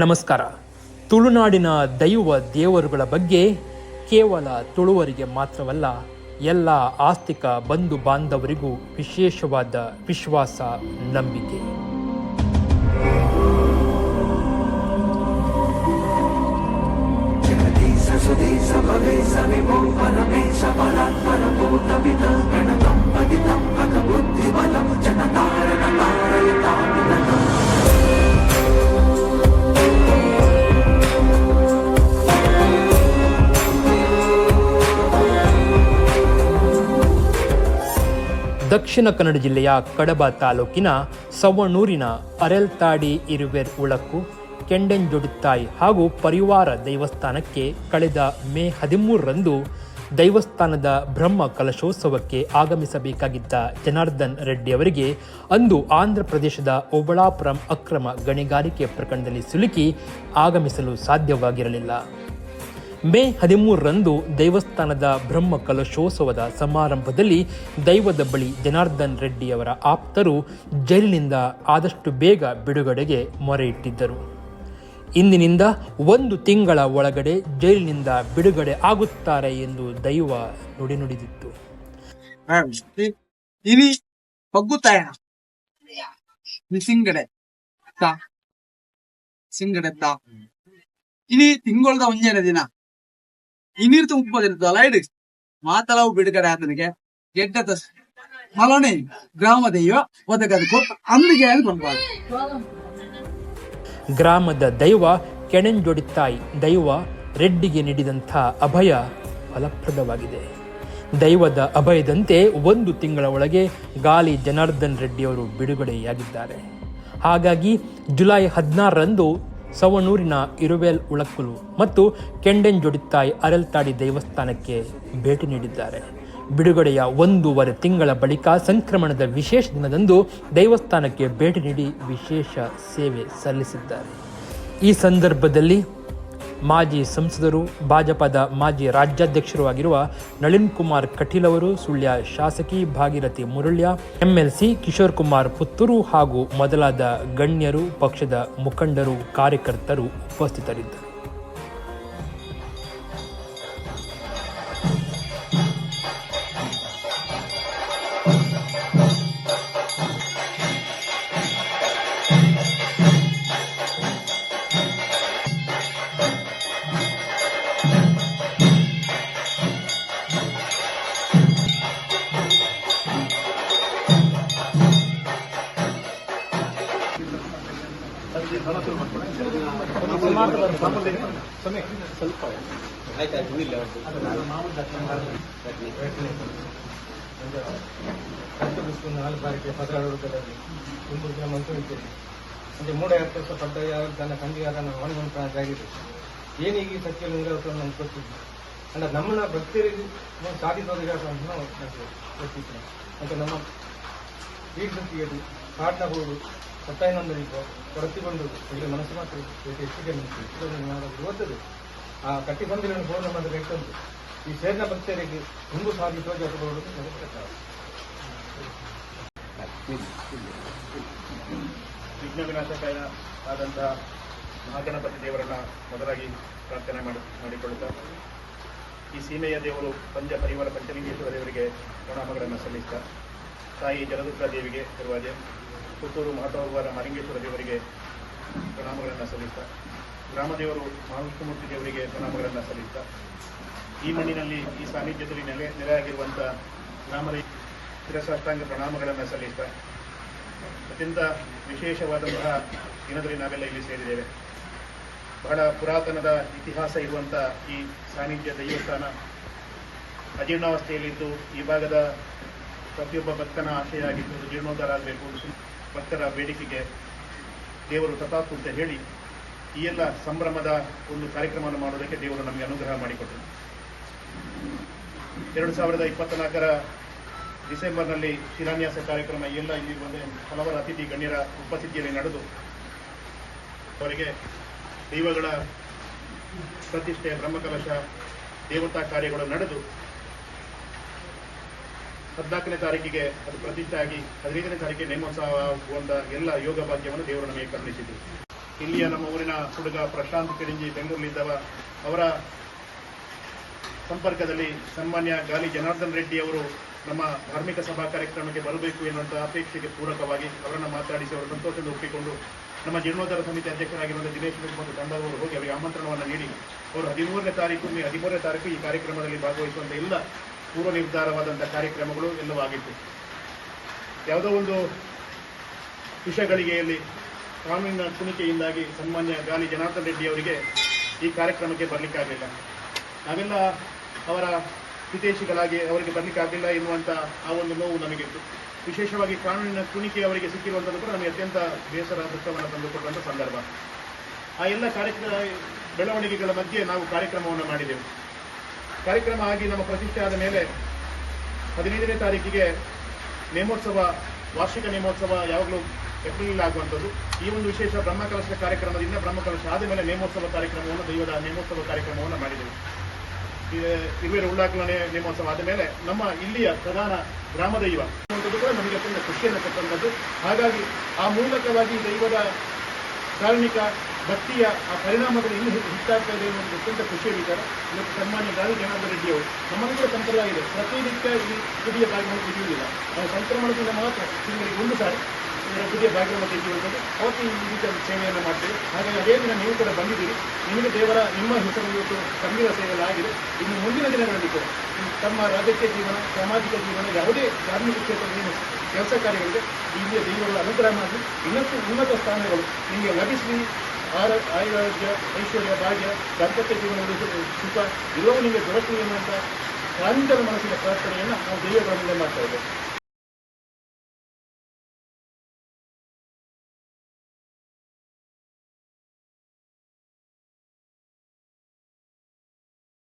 ನಮಸ್ಕಾರ. ತುಳುನಾಡಿನ ದೈವ ದೇವರುಗಳ ಬಗ್ಗೆ ಕೇವಲ ತುಳುವರಿಗೆ ಮಾತ್ರವಲ್ಲ, ಎಲ್ಲ ಆಸ್ತಿಕ ಬಂಧು ಬಾಂಧವರಿಗೂ ವಿಶೇಷವಾದ ವಿಶ್ವಾಸ ನಂಬಿಕೆ. ದಕ್ಷಿಣ ಕನ್ನಡ ಜಿಲ್ಲೆಯ ಕಡಬ ತಾಲೂಕಿನ ಸವಣೂರಿನ ಅರೆಲ್ತಾಡಿ ಇರುವೆರ್ ಉಳಕ್ಕು ತಾಯಿ ಹಾಗೂ ಪರಿವಾರ ದೇವಸ್ಥಾನಕ್ಕೆ ಕಳೆದ ಮೇ ಹದಿಮೂರರಂದು ದೈವಸ್ಥಾನದ ಬ್ರಹ್ಮ ಕಲಶೋತ್ಸವಕ್ಕೆ ಆಗಮಿಸಬೇಕಾಗಿದ್ದ ಜನಾರ್ದನ್ ರೆಡ್ಡಿ ಅವರಿಗೆ ಅಂದು ಆಂಧ್ರ ಪ್ರದೇಶದ ಓಬಳಾಪುರಂ ಅಕ್ರಮ ಗಣಿಗಾರಿಕೆ ಪ್ರಕರಣದಲ್ಲಿ ಸಿಲುಕಿ ಆಗಮಿಸಲು ಸಾಧ್ಯವಾಗಿರಲಿಲ್ಲ. ಮೇ ಹದಿಮೂರರಂದು ದೇವಸ್ಥಾನದ ಬ್ರಹ್ಮ ಕಲಶೋತ್ಸವದ ಸಮಾರಂಭದಲ್ಲಿ ದೈವದ ಬಳಿ ಜನಾರ್ದನ್ ರೆಡ್ಡಿಯವರ ಆಪ್ತರು ಜೈಲಿನಿಂದ ಆದಷ್ಟು ಬೇಗ ಬಿಡುಗಡೆಗೆ ಮೊರೆ ಇಟ್ಟಿದ್ದರು ಇಂದಿನಿಂದ ಒಂದು ತಿಂಗಳ ಒಳಗಡೆ ಜೈಲಿನಿಂದ ಬಿಡುಗಡೆ ಆಗುತ್ತಾರೆ ಎಂದು ದೈವ ನುಡಿ ನುಡಿದಿತ್ತು ಸಿಂಗಡೆ ತಿಂಗಳದ ಒಂದೇನ ದಿನ. ಇನಿರ್ತು ಮುಪ್ಪದಿರ್ತಲ್ಲ ಇಡು ಮಾತಲವು ಬಿಡುಗಡೆ ಆತನಿಗೆ. ಗೆಡ್ಡದ ಮಲನೆ ಗ್ರಾಮ ದೈವ ಒದಗದಕ್ಕೂ ಅಂದಿಗೆ ಗ್ರಾಮದ ದೈವ ಕೆಣಂಜೊಡಿತಾಯಿ. ದೈವ ರೆಡ್ಡಿಗೆ ನೀಡಿದಂಥ ಅಭಯ ಫಲಪ್ರದವಾಗಿದೆ. ದೈವದ ಅಭಯದಂತೆ ಒಂದು ತಿಂಗಳ ಒಳಗೆ ಗಾಲಿ ಜನಾರ್ದನ್ ರೆಡ್ಡಿಯವರು ಬಿಡುಗಡೆಯಾಗಿದ್ದಾರೆ. ಹಾಗಾಗಿ ಜುಲೈ ಹದಿನಾರರಂದು ಸವಣೂರಿನ ಇರುವೆಲ್ ಉಳಕ್ಕುಲು ಮತ್ತು ಕೆಂಡೆನ್ ಕೆಂಡೆಂಜೊಡಿತಾಯಿ ಅರಲ್ತಾಡಿ ದೇವಸ್ಥಾನಕ್ಕೆ ಭೇಟಿ ನೀಡಿದ್ದಾರೆ. ಬಿಡುಗಡೆಯ ಒಂದೂವರೆ ತಿಂಗಳ ಬಳಿಕ ಸಂಕ್ರಮಣದ ವಿಶೇಷ ದಿನದಂದು ದೇವಸ್ಥಾನಕ್ಕೆ ಭೇಟಿ ನೀಡಿ ವಿಶೇಷ ಸೇವೆ ಸಲ್ಲಿಸಿದ್ದಾರೆ. ಈ ಸಂದರ್ಭದಲ್ಲಿ ಮಾಜಿ ಸಂಸದರು, ಭಾಜಪದ ಮಾಜಿ ರಾಜ್ಯಾಧ್ಯಕ್ಷರು ಆಗಿರುವ ನಳಿನ್ ಕುಮಾರ್ ಕಟೀಲ್ ಅವರು, ಸುಳ್ಯ ಶಾಸಕಿ ಭಾಗೀರಥಿ ಮುರಳ್ಯ, ಎಂಎಲ್ಸಿ ಕಿಶೋರ್ ಕುಮಾರ್ ಪುತ್ತೂರು ಹಾಗೂ ಮೊದಲಾದ ಗಣ್ಯರು, ಪಕ್ಷದ ಮುಖಂಡರು, ಕಾರ್ಯಕರ್ತರು ಉಪಸ್ಥಿತರಿದ್ದರು. ಸ್ವಲ್ಪ ಆಯ್ತು ಇಲ್ಲ ನಾಲ್ಕು ಬಾರಿಗೆ ಪದರಾಡುವುದರಲ್ಲಿ ತುಂಬ ದಿನ ಮಂತ್ರಿದ್ದೇನೆ ಅಂದರೆ ಮೂಡ ವರ್ಷ ಪಡ್ಡ ಯಾವ ತನ್ನ ಕಂಡಿಗಾರ ಹೊಣೆಗೊಂಡಾಗಿದೆ ಏನೀಗ ಈ ಸತ್ಯ ನೀರಾವರಿ ನಾನು ಗೊತ್ತಿದ್ದು ಅಂದರೆ ನಮ್ಮನ್ನ ಭಕ್ತರಿಗೆ ಸಾಧಿಸೋದಿಲ್ಲ ಅಂತ ನಾವು ಮತ್ತು ನಮ್ಮ ವೀರ ಶಕ್ತಿಯದು ಪಾಠ ಹೋಗುದು ಸತ್ತಾಯಿನೊಂದರಿಗೂ ಕೊರತಿಕೊಂಡು ಇಲ್ಲಿ ಮನಸ್ಸು ಮಾತ್ರ ಹೆಚ್ಚಿಗೆ ಓದ್ತದೆ. ಆ ಕಟ್ಟಿ ಬಂದಿರೋ ಪೂರ್ಣ ಇಟ್ಟಂತು ಈ ಸೇರಿನ ಭಕ್ತರಿಗೆ ತುಂಬ ಸಾಧಿಸುವ ಜೊತೆಗಳು ವಿಘ್ನ ಆದಂತಹ ಮಹಾಗಣಪತಿ ದೇವರನ್ನ ಮೊದಲಾಗಿ ಪ್ರಾರ್ಥನೆ ಮಾಡಿ, ಮಾಡಿಕೊಳ್ಳುತ್ತಾ ಈ ಸೀಮೆಯ ದೇವರು ಪಂಚ ಪರಿವಾರ ಪಂಚಲಿಂಗೇಶ್ವರ ದೇವರಿಗೆ ಪ್ರಣಾಮಗಳನ್ನು ಸಲ್ಲಿಸ್ತಾ ತಾಯಿ ಜಲದುರ್ಗಾ ದೇವಿಗೆ ಇರುವಾಜೆ ಪುತ್ತೂರು ಮಹಟೋಬರ ಮಲಿಂಗೇಶ್ವರ ದೇವರಿಗೆ ಪ್ರಣಾಮಗಳನ್ನು ಸಲ್ಲಿಸ್ತಾ, ಗ್ರಾಮದೇವರು ಮಹಾವಿಷ್ಣುಮೂರ್ತಿ ದೇವರಿಗೆ ಪ್ರಣಾಮಗಳನ್ನು ಸಲ್ಲಿಸ್ತಾ, ಈ ಮಣ್ಣಿನಲ್ಲಿ ಈ ಸಾನ್ನಿಧ್ಯದಲ್ಲಿ ನೆಲೆ ನೆಲೆಯಾಗಿರುವಂಥ ಗ್ರಾಮದ ಶಿರಸಾಷ್ಟಾಂಗ ಪ್ರಣಾಮಗಳನ್ನು ಸಲ್ಲಿಸ್ತಾ, ಅತ್ಯಂತ ವಿಶೇಷವಾದಂತಹ ದಿನದಲ್ಲಿ ನಾವೆಲ್ಲ ಇಲ್ಲಿ ಸೇರಿದ್ದೇವೆ. ಬಹಳ ಪುರಾತನದ ಇತಿಹಾಸ ಇರುವಂಥ ಈ ಸಾನ್ನಿಧ್ಯ ದೈವಸ್ಥಾನ ಅಜೀರ್ಣಾವಸ್ಥೆಯಲ್ಲಿದ್ದು ಈ ಭಾಗದ ಪ್ರತಿಯೊಬ್ಬ ಭಕ್ತನ ಆಶಯ ಆಗಿದ್ದು ಜೀರ್ಣೋದ್ಧಾರ ಆಗಬೇಕು ಭಕ್ತರ ಬೇಡಿಕೆಗೆ ದೇವರು ತಥಾಸ್ತು ಅಂತ ಹೇಳಿ ಈ ಎಲ್ಲ ಸಂಭ್ರಮದ ಒಂದು ಕಾರ್ಯಕ್ರಮವನ್ನು ಮಾಡೋದಕ್ಕೆ ದೇವರು ನಮಗೆ ಅನುಗ್ರಹ ಮಾಡಿಕೊಟ್ಟರು. ಎರಡು ಸಾವಿರದ ಇಪ್ಪತ್ನಾಲ್ಕರ ಡಿಸೆಂಬರ್ನಲ್ಲಿ ಶಿಲಾನ್ಯಾಸ ಕಾರ್ಯಕ್ರಮ ಎಲ್ಲ ಇಲ್ಲಿ ಬಂದ ಹಲವಾರು ಅತಿಥಿ ಗಣ್ಯರ ಉಪಸ್ಥಿತಿಯಲ್ಲಿ ನಡೆದು ಅವರಿಗೆ ದೈವಗಳ ಪ್ರತಿಷ್ಠೆ, ಬ್ರಹ್ಮಕಲಶ, ದೇವತಾ ಕಾರ್ಯಗಳು ನಡೆದು ಹದಿನಾಲ್ಕನೇ ತಾರೀಕಿಗೆ ಅದು ಪ್ರತಿಷ್ಠೆ ಆಗಿ ಹದಿನೈದನೇ ತಾರೀಕಿಗೆ ನೇಮೋತ್ಸವಗೊಂಡ ಎಲ್ಲ ಯೋಗ ಭಾಗ್ಯವನ್ನು ದೇವರು ನಮಗೆ ಕರುಣಿಸಿದ್ರು ಇಲ್ಲಿಯ ನಮ್ಮ ಊರಿನ ಹುಡುಗ ಪ್ರಶಾಂತ್ ಕಿರಿಂಜಿ ಬೆಂಗಳೂರಿನಿದ್ದವ ಅವರ ಸಂಪರ್ಕದಲ್ಲಿ ಸನ್ಮಾನ್ಯ ಗಾಲಿ ಜನಾರ್ದನ್ ರೆಡ್ಡಿ ಅವರು ನಮ್ಮ ಧಾರ್ಮಿಕ ಸಭಾ ಕಾರ್ಯಕ್ರಮಕ್ಕೆ ಬರಬೇಕು ಎನ್ನುವಂತಹ ಅಪೇಕ್ಷೆಗೆ ಪೂರಕವಾಗಿ ಅವರನ್ನು ಮಾತಾಡಿಸಿ ಅವರು ಸಂತೋಷದಿಂದ ಒಪ್ಪಿಕೊಂಡು ನಮ್ಮ ಜೀರ್ಣೋದ್ಧಾರ ಸಮಿತಿ ಅಧ್ಯಕ್ಷರಾಗಿರುವಂತಹ ದಿನೇಶ್ ಮತ್ತು ತಂಡದವರು ಹೋಗಿ ಅವರಿಗೆ ಆಮಂತ್ರಣವನ್ನು ನೀಡಿ. ಅವರು ಹದಿಮೂರನೇ ತಾರೀಕು ಹದಿಮೂರನೇ ತಾರೀಕು ಈ ಕಾರ್ಯಕ್ರಮದಲ್ಲಿ ಭಾಗವಹಿಸುವಂತಹ ಎಲ್ಲ ಪೂರ್ವ ನಿರ್ಧಾರವಾದಂತಹ ಕಾರ್ಯಕ್ರಮಗಳು ಎಲ್ಲವೂ ಆಗಿತ್ತು ಯಾವುದೋ ಒಂದು ವಿಷಯಗಳಿಗೆಯಲ್ಲಿ ಕಾನೂನಿನ ಕುಣಿಕೆಯಿಂದಾಗಿ ಸನ್ಮಾನ್ಯ ಗಾಲಿ ಜನಾರ್ದನ್ ರೆಡ್ಡಿ ಅವರಿಗೆ ಈ ಕಾರ್ಯಕ್ರಮಕ್ಕೆ ಬರಲಿಕ್ಕಾಗಲಿಲ್ಲ. ನಾವೆಲ್ಲ ಅವರ ಹಿತೈಷಿಗಳಾಗಿ ಅವರಿಗೆ ಬರಲಿಕ್ಕಾಗಲಿಲ್ಲ ಎನ್ನುವಂಥ ಆ ಒಂದು ನೋವು ನಮಗಿತ್ತು. ವಿಶೇಷವಾಗಿ ಕಾನೂನಿನ ಕುಣಿಕೆ ಅವರಿಗೆ ಸಿಕ್ಕಿರುವಂಥದ್ದು ಕೂಡ ನಮಗೆ ಅತ್ಯಂತ ಬೇಸರ, ದುಃಖವನ್ನು ತಂದುಕೊಟ್ಟಂಥ ಸಂದರ್ಭ. ಆ ಎಲ್ಲ ಕಾರ್ಯಕ್ರಮ ಬೆಳವಣಿಗೆಗಳ ಮಧ್ಯೆ ನಾವು ಕಾರ್ಯಕ್ರಮವನ್ನು ಮಾಡಿದೆವು. ಕಾರ್ಯಕ್ರಮ ಆಗಿ ನಮ್ಮ ಪ್ರತಿಷ್ಠೆ ಆದ ಮೇಲೆ ಹದಿನೈದನೇ ತಾರೀಕಿಗೆ ನೇಮೋತ್ಸವ, ವಾರ್ಷಿಕ ನೇಮೋತ್ಸವ ಯಾವಾಗಲೂ ಏಪ್ರಿಲ್ ಆಗುವಂಥದ್ದು. ಈ ಒಂದು ವಿಶೇಷ ಬ್ರಹ್ಮಕಲಶ ಕಾರ್ಯಕ್ರಮದಿಂದ ಬ್ರಹ್ಮಕಲಶ ಆದ ಮೇಲೆ ನೇಮೋತ್ಸವ ಕಾರ್ಯಕ್ರಮವನ್ನು, ದೈವದ ನೇಮೋತ್ಸವ ಕಾರ್ಯಕ್ರಮವನ್ನು ಮಾಡಿದೆವು. ಇರುವೆ ಉಳ್ಳಾಕಲನೆ ನೇಮೋತ್ಸವ ಆದ ಮೇಲೆ ನಮ್ಮ ಇಲ್ಲಿಯ ಪ್ರಧಾನ ಗ್ರಾಮ ದೈವ ಅನ್ನುವಂಥದ್ದು ಕೂಡ ನಮಗೆ ಅತ್ಯಂತ ಖುಷಿಯನ್ನು ಕೊಟ್ಟಂಥದ್ದು. ಹಾಗಾಗಿ ಆ ಮೂಲಕವಾಗಿ ದೈವದ ಧಾರ್ಮಿಕ ಭಕ್ತಿಯ ಆ ಪರಿಣಾಮದಲ್ಲಿ ಇನ್ನೂ ಹೆಚ್ಚು ಹೆಚ್ಚಾಗ್ತಾ ಇದೆ ಅನ್ನೋದು ಅತ್ಯಂತ ಖುಷಿಯ ವಿಚಾರ. ಇವತ್ತು ಸನ್ಮಾನ್ಯ ಗಾಳಿ ಜನಾರ್ದನ ರೆಡ್ಡಿ ಅವರು ನಮ್ಮಲ್ಲಿ ಕೂಡ ಸಂಪ್ರದಾಯ ಇದೆ. ಪ್ರತಿನಿತ್ಯ ಈ ಕುಡಿಯ ಬಾಗಿಲು ತೆಗೆಯುವುದಿಲ್ಲ ನಾವು ಸಂಕ್ರಮಣದಿಂದ ಮಾತ್ರ ತಿಂಗಳಿಗೆ ಒಂದು ಸಾರಿ ಪುದಿಯ ಭಾಗ್ಯವನ್ನು ತೆಗೆಯುವಂಥದ್ದು ಅವತ್ತು ಈ ರೀತಿಯ ಸೇವೆಯನ್ನು ಮಾಡ್ತೀವಿ. ಹಾಗಾಗಿ ಅದೇ ದಿನ ನೀವು ಕೂಡ ಬಂದಿದ್ದೀರಿ. ನಿಮಗೆ ದೇವರ, ನಿಮ್ಮ ಹೆಸರು ಇವತ್ತು ಸಂಗೀತ ಸೇವೆಯಲ್ಲಿ ಆಗಿದೆ. ಇನ್ನು ಮುಂದಿನ ದಿನಗಳಲ್ಲಿ ಕೂಡ ತಮ್ಮ ರಾಜಕೀಯ ಜೀವನ, ಸಾಮಾಜಿಕ ಜೀವನ, ಯಾವುದೇ ಧಾರ್ಮಿಕ ಕ್ಷೇತ್ರದಲ್ಲಿ ಕೆಲಸ ಕಾರ್ಯಗಳಿಗೆ ಇಲ್ಲಿಯ ದೇವರುಗಳ ಅನುಗ್ರಹ ಮಾಡಿ ಇನ್ನಷ್ಟು ಉನ್ನತ ಸ್ಥಾನಗಳು ನಿಮಗೆ ಲಭಿಸಲಿ ಆರ, ಆಯುರಾರೋಗ್ಯ, ಐಶ್ವರ್ಯ, ಭಾಗ್ಯ, ದಾಂಪತ್ಯ ಜೀವನದಲ್ಲಿ ಸುಖ ಎಲ್ಲವೂ ನಿಮಗೆ ದೊರಕಲಿ ಎನ್ನುವಂಥ ಕಾಂತರ ಮನಸ್ಸಿನ ಪ್ರಾರ್ಥನೆಯನ್ನು ನಾವು ದೇವರ ಮಾಡ್ತಾ ಇದ್ದೇವೆ.